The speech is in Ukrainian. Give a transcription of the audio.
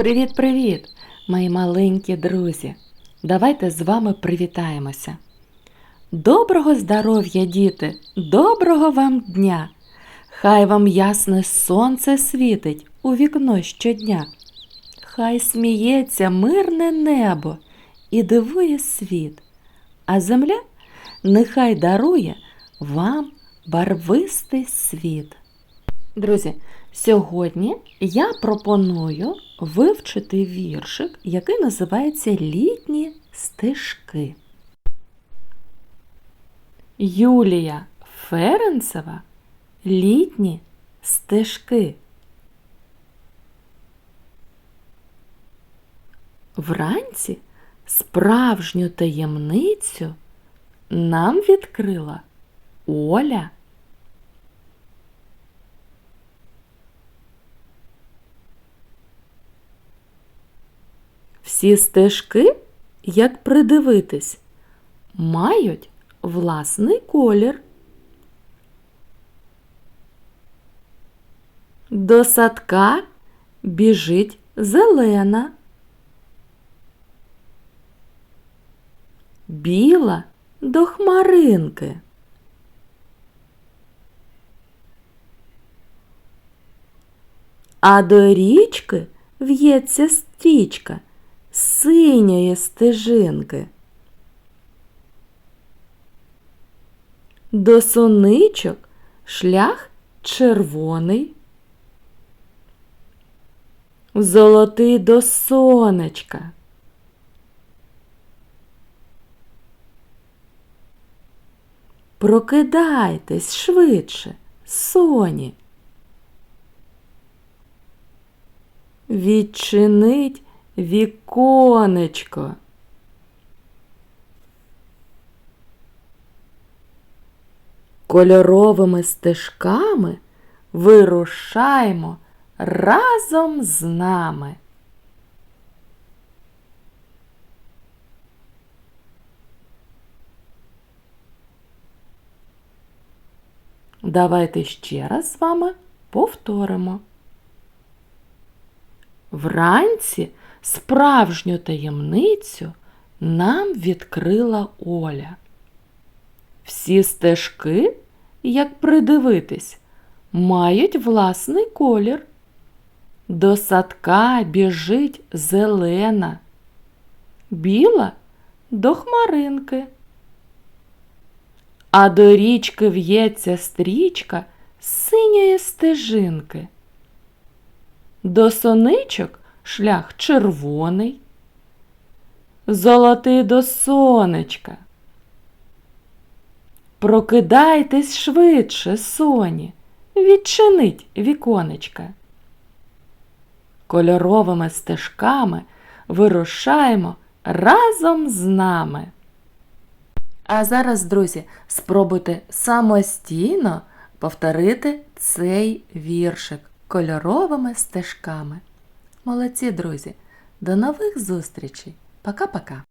Привіт-привіт, мої маленькі друзі! Давайте з вами привітаємося. Доброго здоров'я, діти! Доброго вам дня! Хай вам ясне сонце світить у вікно щодня. Хай сміється мирне небо і дивує світ, а земля нехай дарує вам барвистий світ. Друзі, сьогодні я пропоную вивчити віршик, який називається Літні стежки. Юлія Ференцева Літні стежки. Вранці справжню таємницю нам відкрила Оля. Всі стежки, як придивитись, мають власний колір. До садка біжить зелена, біла до хмаринки. А до річки в'ється стрічка синьої стежинки. До соничок шлях червоний, золотий до сонечка. Прокидайтесь швидше, соні. Відчинить віконечко. Кольоровими стежками вирушаймо разом з нами. Давайте ще раз з вами повторимо. Вранці справжню таємницю нам відкрила Оля. Всі стежки, як придивитись, мають власний колір. До садка біжить зелена, біла до хмаринки. А до річки в'ється стрічка синьої стежинки. До соничок шлях червоний, золотий до сонечка. Прокидайтесь швидше, соні, відчинить віконечка. Кольоровими стежками вирушаємо разом з нами. А зараз, друзі, спробуйте самостійно повторити цей віршик кольоровими стежками. Молодці, друзі! До нових зустрічей! Пока-пока!